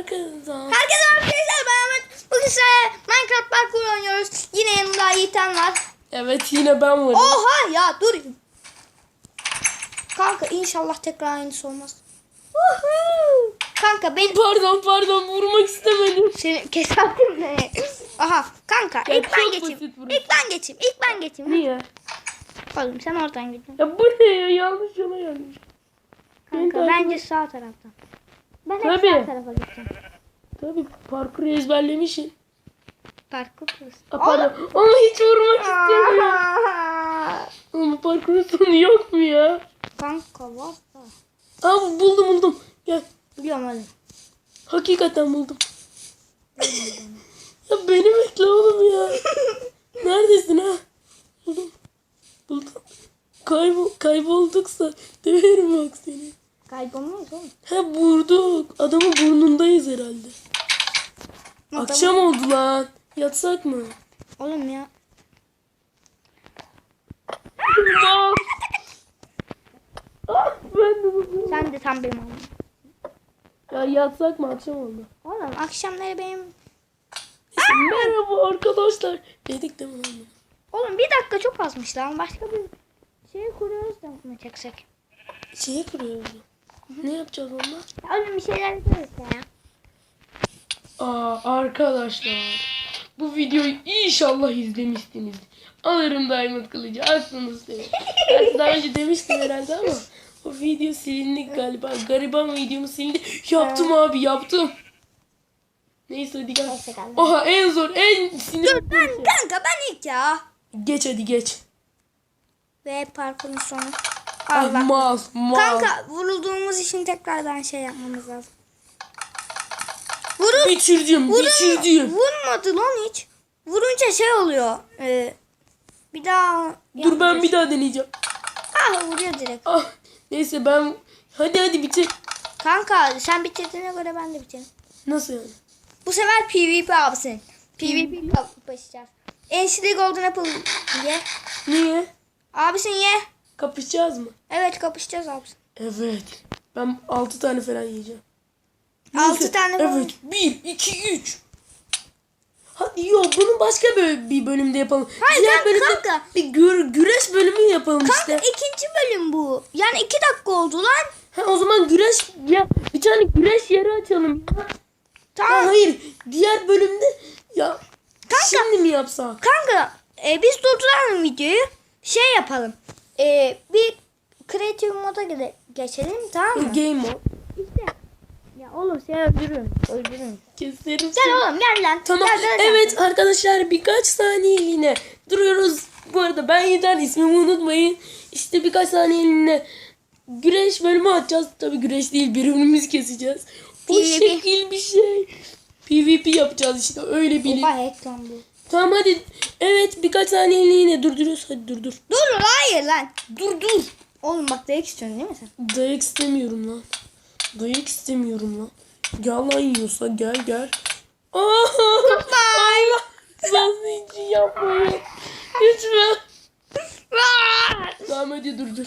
Herkese. Herkese arkadaşlar ben Ahmet. Bugün size Minecraft parkur oynuyoruz. Yine yanımda Yiğiten var. Evet yine ben varım. Oha ya dur. Kanka inşallah tekrar aynısı olmaz. Woohoo! Kanka ben Pardon pardon vurmak istemedim. seni keserdim ne? Aha kanka Ya ilk ben geçeyim. İlk ben geçeyim. İlk ben geçeyim. Niye? Oğlum sen oradan gidin. Ya bu ne ya yanlış gelmiş. Beni Kanka takip bence sağ taraftan. Ben hep Tabii. sağ tarafa gideceğim. Tabii parkuru ezberlemişsin. Parkur burası. Aa, pardon. Ama hiç vurmak istemiyorum. Ama parkurun sonu yok mu ya? Kanka var da. Aa buldum buldum. Gel. Biliyorum hadi. Hakikaten buldum. ya beni bekle oğlum ya. Neredesin ha? Buldum. Buldum. Kaybol kaybolduksa döverim bak seni. Kaybolmayız oğlum. He vurduk. Adamın burnundayız herhalde. Akşam oldu lan. Yatsak mı? Oğlum ya. Ah ben de buldum. Sen de tam benim oğlum. Ya yatsak mı akşam oldu. Oğlum akşamları benim... Neyse, merhaba arkadaşlar. Dedik değil mi lan? Oğlum bir dakika çok azmış lan. Başka bir şey kuruyoruz da mı çeksek? Şeye kuruyoruz. Ne yapacağız onunla? Oğlum bir şeyler yapıyoruz ya. Aa arkadaşlar. Bu videoyu inşallah izlemişsiniz. Alırım Diamond kılıcı. Aklınız değil. Ben daha önce demiştim herhalde ama o video silindi galiba. Gariban videomu silindi. Yaptım abi yaptım. Neyse hadi gel. Neyse, gel. Oha en zor en sinir. Dur ben kanka ben ilk ya. Geç hadi geç. Ve parkurun sonu. Ah, Allah. mal mal. Kanka vurulduğumuz için tekrardan şey yapmamız lazım. Vurul, Bitirdim vurun, bitirdim. vurmadı lan hiç. Vurunca şey oluyor. Ee, bir daha Dur ben bir daha deneyeceğim. Ah vuruyor direkt. Ah neyse ben hadi hadi bitir. Kanka sen bitirdiğine göre ben de bitiririm. Nasıl yani? Bu sefer PvP abisin. PvP kapışacağız. Enşili Golden Apple ye. Niye? Abisin ye. Kapışacağız mı? Evet kapışacağız abisin. Evet. Ben 6 tane falan yiyeceğim. 6 Neyse, tane falan. Evet. 1, 2, 3. Hadi yok bunu başka böyle bir bölümde yapalım. Hayır, Diğer ben- bölümde kanka. bir gür, güreş bölümü yapalım Kanka işte. ikinci bölüm bu. Yani 2 dakika oldu lan. Ha, o zaman güreş ya bir tane güreş yeri açalım. Tamam. Ha, hayır diğer bölümde ya Kanka. şimdi mi yapsak? Kanka e, biz durduralım videoyu. Şey yapalım. E, bir creative moda ge- geçelim tamam mı? Game mode. İşte. Ya oğlum seni öldürürüm. Öldürürüm. Keserim Gel seni. oğlum gel lan. Tamam. Gel, gel, gel. Evet arkadaşlar birkaç saniyeliğine duruyoruz. Bu arada ben Yeter ismimi unutmayın. İşte birkaç saniyeliğine güreş bölümü atacağız. Tabi güreş değil birbirimizi keseceğiz. PvP. şekil bir şey. PvP yapacağız işte öyle bilin. Oha ekran bu. Tamam hadi. Evet birkaç saniyeliğine durduruyoruz. Hadi dur dur. Dur hayır lan. Dur dur. Oğlum bak dayak istiyorsun değil mi sen? Dayak istemiyorum lan. Dayak istemiyorum lan. Gel lan yiyorsa gel gel. Aa, rızası için yapmayın. Lütfen. Tamam hadi dur dur.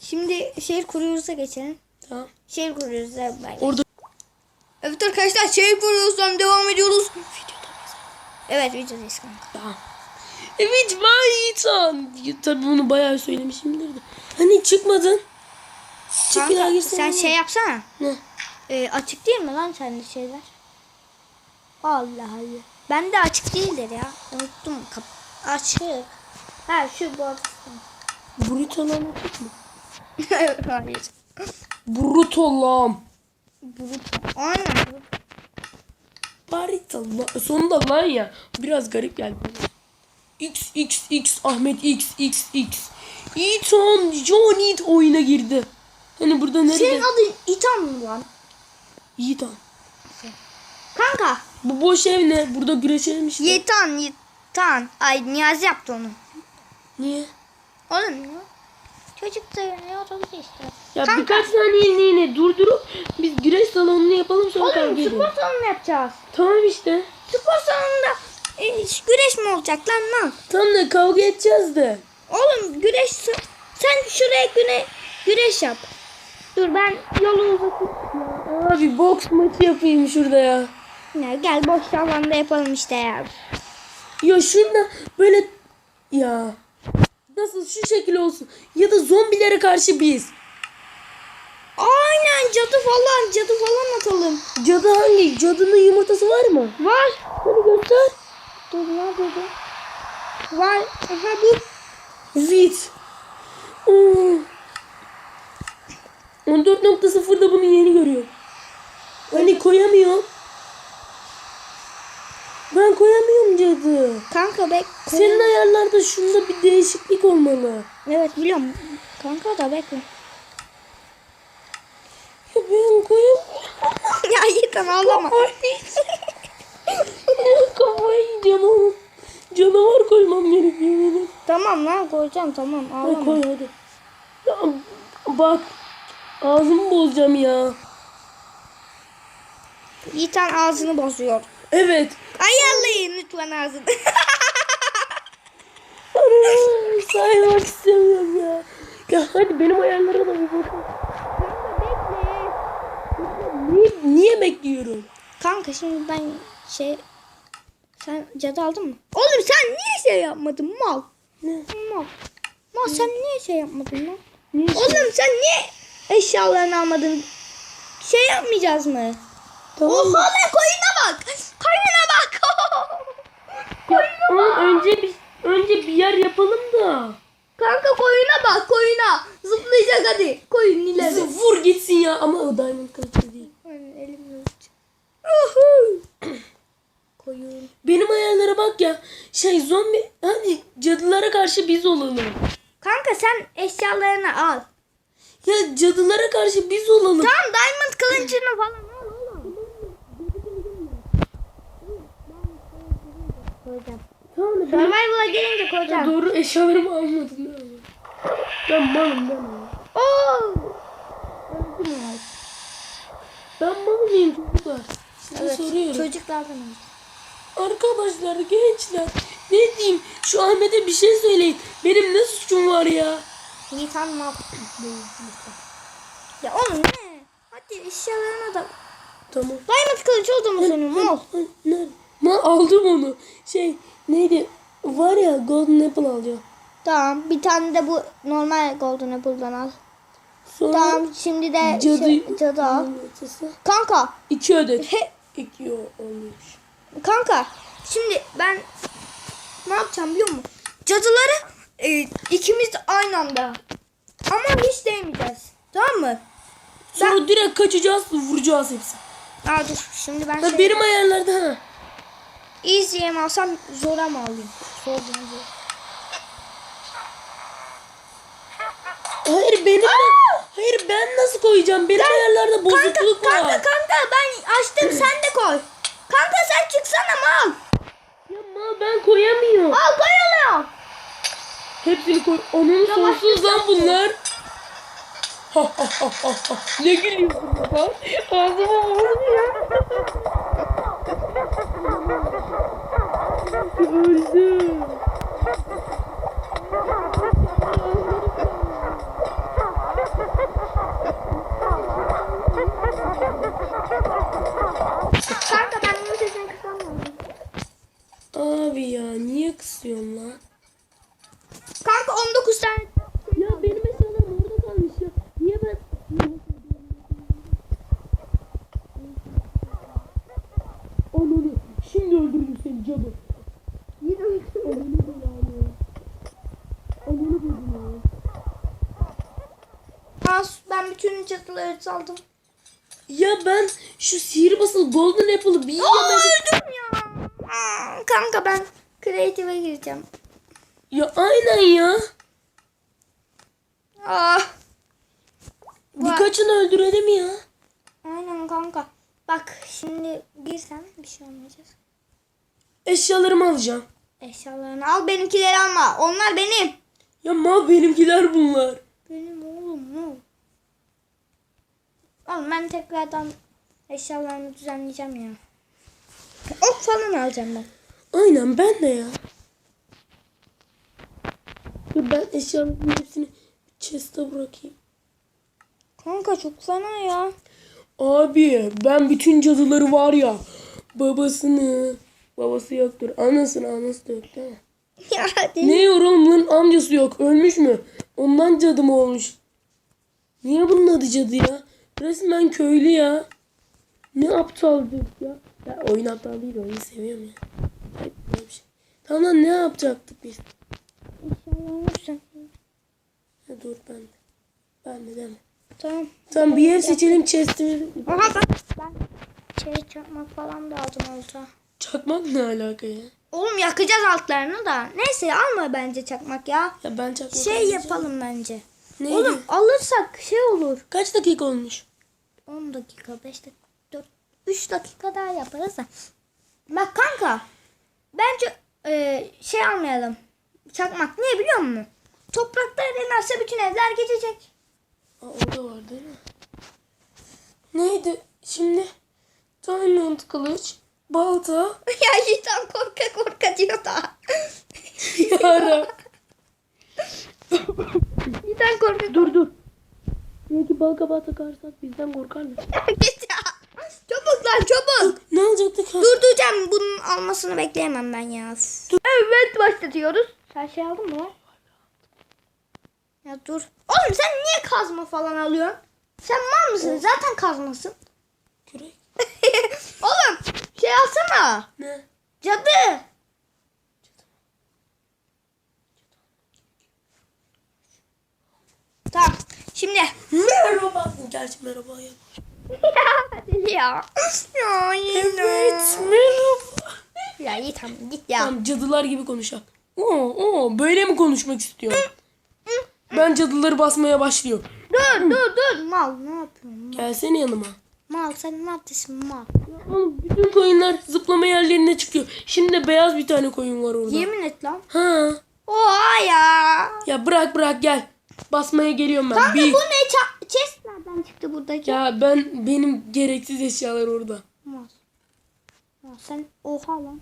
Şimdi şehir kuruyoruz'a geçelim. Tamam. Şehir kuruyoruz'a bak. Orada Evet arkadaşlar şehir kuruyoruz'dan devam ediyoruz. Evet videodayız kanka. tamam. Evet ben Yiğitan. Tabii bunu bayağı söylemişimdir de. Hani çıkmadın. Çık bir daha sen şey yapsana. Ne? Ee, açık değil mi lan sende şeyler? Allah Allah. Ben de açık değildir ya. Unuttum. Kap açık. Ha şu bu arada. Bruto lan okut mu? Hayır. Bruto lan. Bulut. Aynen. Barita. Sonunda lan ya. Biraz garip geldi. X X X Ahmet X X X. Ethan John It oyuna girdi. Hani burada nerede? Senin adın İtan mı lan? Yiğitan. Kanka. Bu boş ev ne? Burada güreşelim işte. Yiğitan, Yiğitan. Ay Niyazi yaptı onu. Niye? Oğlum ya. Çocuk da ne olabilir işte. Ya Kanka. birkaç saniyeliğine durdurup biz güreş salonunu yapalım sonra kavga Oğlum edelim. spor salonu yapacağız. Tamam işte. Spor salonunda e, güreş mi olacak lan lan? Tam da kavga edeceğiz de. Oğlum güreş sen şuraya güne güreş yap. Dur ben yolu uzatayım. Abi boks maçı yapayım şurada ya. Ya gel boş alanda yapalım işte ya. Ya şurada böyle ya nasıl şu şekil olsun ya da zombilere karşı biz. Aynen cadı falan cadı falan atalım. Cadı hangi? Cadının yumurtası var mı? Var. Hadi göster. Dur nerede bu? Var. Aha bu. Vit. Oo. 14.0'da bunu yeni görüyor. Hani koyamıyor. Ben koyamıyorum cadı. Kanka bek. Senin ayarlarda şunda bir değişiklik olmalı. Evet biliyorum. Kanka da bekle. Ya ben koyamıyorum. ya Yiğitan ağlama. Kafayı yiyeceğim ama. Canavar koymam gerekiyor benim. tamam lan koyacağım tamam ağlama. koy hadi. Ya, bak. Ağzımı bozacağım ya. Yiğitan ağzını bozuyor. Evet. Ayarlayın lütfen ağzını. Saymak istemiyorum ya. Ya hadi benim ayarlara da bir bakın. Niye, niye bekliyorum? Kanka şimdi ben şey... Sen cadı aldın mı? Oğlum sen niye şey yapmadın mal? Ne? Mal. Mal sen niye şey yapmadın lan? Niye Oğlum sen niye eşyalarını almadın? Şey yapmayacağız mı? Tamam. Oha lan koyuna bak. Koyuna bak. Ama önce bir önce bir yer yapalım da. Kanka koyuna bak koyuna. Zıplayacak hadi. Koyun ileri. Vur gitsin ya ama o diamond kılıcı değil. Elimle Koyun. Benim ayarlara bak ya. Şey zombi hadi cadılara karşı biz olalım. Kanka sen eşyalarını al. Ya cadılara karşı biz olalım. Tamam diamond kılıncını falan al oğlum. Koyacağım. Tamam ben Survival'a gelince Ya koyacağım. doğru eşyalarımı almadın? Ben malım ben malım. Oo. Ben mal mıyım çocuklar? Size Evet. soruyorum. Çocuklardan. Arkadaşlar gençler ne diyeyim şu Ahmet'e bir şey söyleyin. Benim ne suçum var ya? Nisan ne yaptı? Ya oğlum ne? Hadi eşyalarına da. Tamam. Diamond kılıç oldu mu senin mal? Nerede? Ma aldım onu. Şey neydi? Var ya Golden Apple alacağım. Tamam bir tane de bu normal golden apple'dan al. Sonra Tamam şimdi de cadı, şey, cadı al. Kanka. İki. He, İki olmuş. kanka. Şimdi ben ne yapacağım biliyor musun? Cadıları e, ikimiz de aynı anda. Ama hiç değmeyeceğiz. Tamam mı? Sonra direkt kaçacağız vuracağız hepsini. Aa dur şimdi ben Ha, şey, benim ayarlarda ha. Easy'ye mi alsam zora mı alayım? Zor değil, zor. Hayır benim Hayır ben nasıl koyacağım? Benim ayarlarda bozukluk Kanka, var. kanka kanka ben açtım sen de koy. Kanka sen çıksana mal. Ya mal ben koyamıyorum. Al koyalım. Hepsini koy. Onun sonsuz lan bunlar. Ha, ha. ne gülüyorsun lan? Ağzıma vurmuyor. Öldüm. Bütün cadıları saldım. Ya ben şu sihir basılı golden apple'ı bir yemedim. öldüm ya. Aa, kanka ben creative'e gireceğim. Ya aynen ya. Aa. Birkaçını öldürelim ya. Aynen kanka. Bak şimdi girsen bir şey olmayacak. Eşyalarımı alacağım. Eşyalarını al benimkileri alma. Onlar benim. Ya mal benimkiler bunlar. Benim oğlum mu? Oğlum ben tekrardan eşyalarımı düzenleyeceğim ya. Ok falan alacağım ben. Aynen ben de ya. Dur ben eşyalarımın hepsini chest'e bırakayım. Kanka çok fena ya. Abi ben bütün cadıları var ya babasını babası yoktur anasını anası da yok değil mi? Ya hadi. Ne yorulun amcası yok ölmüş mü? Ondan cadı mı olmuş? Niye bunun adı cadı ya? Resmen köylü ya. Ne aptaldık ya. Ya oyun aptal değil oyunu seviyorum ya. Hayır, böyle bir şey. Tamam lan ne yapacaktık biz? İnşallah. Ha, dur ben de. Ben de deme. Tamam. Tamam bir yer seçelim chest'imizi. Aha ben, ben şey çakmak falan da aldım olta. Çakmak ne alaka ya? Oğlum yakacağız altlarını da. Neyse alma bence çakmak ya. Ya ben çakmak Şey almayacağım. yapalım bence. Neydi? Oğlum alırsak şey olur. Kaç dakika olmuş? 10 dakika, 5 dakika, 4, 3 dakika daha yaparız da. Bak kanka. Bence e, şey almayalım. Çakmak niye biliyor musun? Toprakta erenerse bütün evler geçecek. Aa, orada var değil mi? Neydi? Şimdi diamond kılıç, balta, ya Yiğitan korka korka diyor da. yara. Yiğitan korka dur dur. Belki bal kabağı takarsak bizden korkarlar. Git ya. Çabuk lan çabuk. Ne olacaktık? ha? Durduracağım bunun almasını bekleyemem ben ya. Evet başlatıyoruz. Sen şey aldın mı lan? Ya dur. Oğlum sen niye kazma falan alıyorsun? Sen mal mısın? Zaten kazmasın. Kürek. Oğlum şey alsana. Ne? Cadı. Tamam. Şimdi. Merhaba. Gerçi merhaba ya. Ya. Ya. Evet merhaba. Ya iyi tamam git ya. Tamam cadılar gibi konuşak. Oo, oo, böyle mi konuşmak istiyorum? Ben cadıları basmaya başlıyorum. Dur dur dur. Mal ne yapıyorsun? Gelsene yanıma. Mal sen ne yapıyorsun mal? Oğlum bütün koyunlar zıplama yerlerine çıkıyor. Şimdi de beyaz bir tane koyun var orada. Yemin et lan. Ha. Oha ya. Ya bırak bırak gel. Basmaya geliyorum ben. Kanka Bir. bu ne? Ça- chest nereden çıktı buradaki? Ya ben benim gereksiz eşyalar orada. Mal. Ya sen oha lan.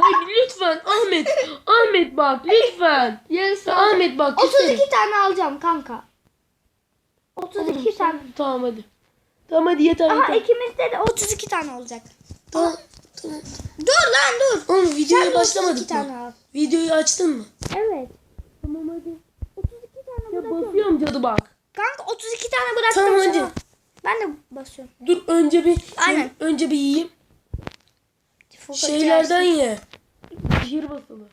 Hayır lütfen Ahmet. Ahmet bak lütfen. Yarısı Ahmet bak. küserim. 32 tane alacağım kanka. 32 tane. Tamam hadi. Tamam hadi yeter Aha yeter. ikimizde de 32 tane olacak. Tamam. tamam. Dur lan dur. Oğlum videoya de 32 başlamadık tane mı? al. Videoyu açtın mı? Evet. Tamam hadi. 32 tane Ya bırakıyorum. basıyorum cadı bak. Kanka 32 tane bıraktım Tamam, sana. hadi. Ben de basıyorum. Dur önce bir Aynen. önce bir yiyeyim. Şeylerden ye. Zehir basılı.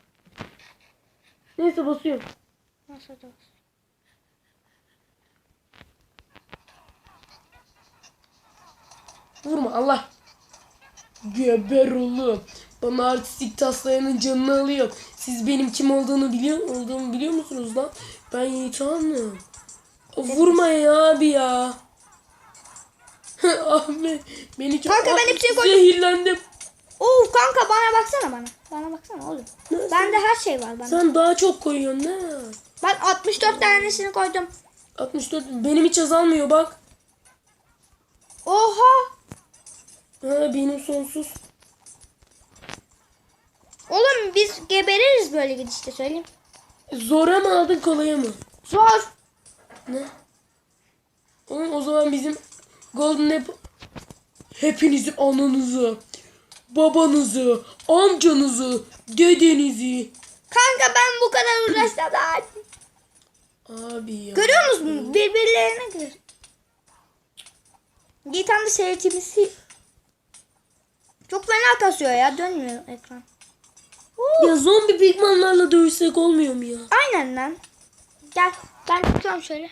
Neyse basıyorum. Nasıl da? Vurma Allah. Geber oğlum. Bana artistik taslayanın canını alıyor. Siz benim kim olduğunu biliyor olduğumu biliyor musunuz lan? Ben Yiğit Hanım. Vurma ya abi ya. Ahmet beni çok Kanka, ben hepsini koydum. zehirlendim. Oo kanka bana baksana bana. Bana baksana oğlum. Nasıl? Bende her şey var bende. Sen daha çok koyuyorsun ne? Ben 64 tanesini koydum. 64 benim hiç azalmıyor bak. Oha. Ha benim sonsuz. Oğlum biz gebeririz böyle gidişte söyleyeyim. Zora mı aldın kolaya mı? Zor. Ne? Oğlum o zaman bizim Golden Apple hepinizin ananızı, babanızı, amcanızı, dedenizi. Kanka ben bu kadar uğraştım da. Abi ya. Görüyor musun? Birbirlerine gir. Gitan da seyircimizi çok fena kasıyor ya. Dönmüyor ekran. Oo, Ya zombi pigmanlarla dövüşsek olmuyor mu ya? Aynen lan. Gel ben tutuyorum şöyle.